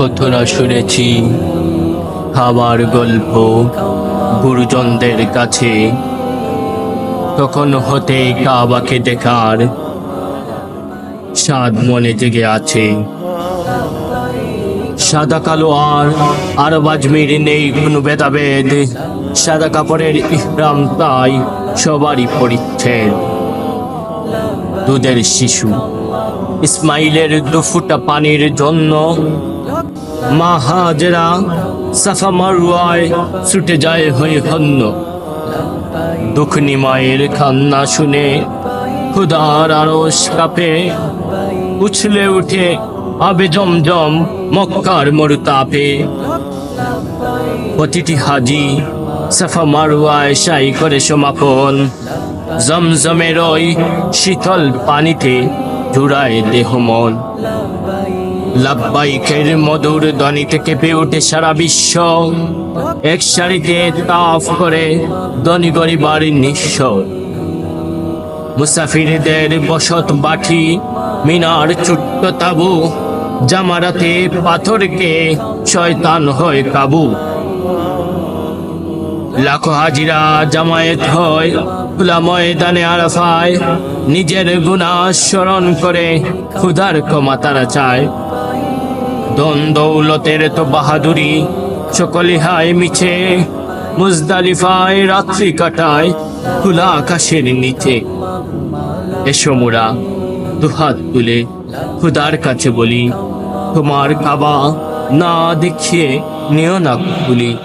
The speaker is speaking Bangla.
কতরা শুনেছি হাওয়ার গল্প গুরুজনদের কাছে। তখন হতে কাবাকে দেখার সাদ মনে জেগে আছে। সাদা কালো আর আর বাজমির নেই কোনো ভেদাভেদ। সাদা কাপড়ের ইহরাম তাই সবারই পরিচ্ছেদ। দুধের শিশু ইসমাইলের দুফুটা পানির জন্য। মা হাজেরা সাফা মারুয়ায় ছুটে যায় হয়ে হন্য দুঃখনি মায়ের কান্না শুনে খুদার আরস কাপে। উছলে উঠে আবে জমজম মক্কার মরুতাপে। প্রতিটি হাজি সাফা মারুয়ায় সাই করে সমাপন। জমজমের ওই শীতল পানিতে জুড়ায় দেহ মন। লাভবাইকের মধুর ধ্বনিতে কেঁপে ওঠে সারা বিশ্ব। এক সারিতে তাফ করে ধ্বনি গরিবার নিঃস্ব। মুসাফিরদের বসত বাটি, মিনার ছোট্ট তাবু, জামারাতে পাথরকে শয়তান হয় কাবু। লাখো হাজিরা জামায়াত হয়, খোলা ময়দানে আরাফায়। নিজের গুণা স্মরণ করে ক্ষুধার ক্ষমা তারা চায়। দন তো বাহাদুরি সকলে হায় মিছে। মুজদালিফায় রাত্রি কাটায় খোলা আকাশের নিচে। এসো মোরা, দুহাত তুলে খুদার কাছে বলি, তোমার কাবা না দেখিয়ে নিও না বলি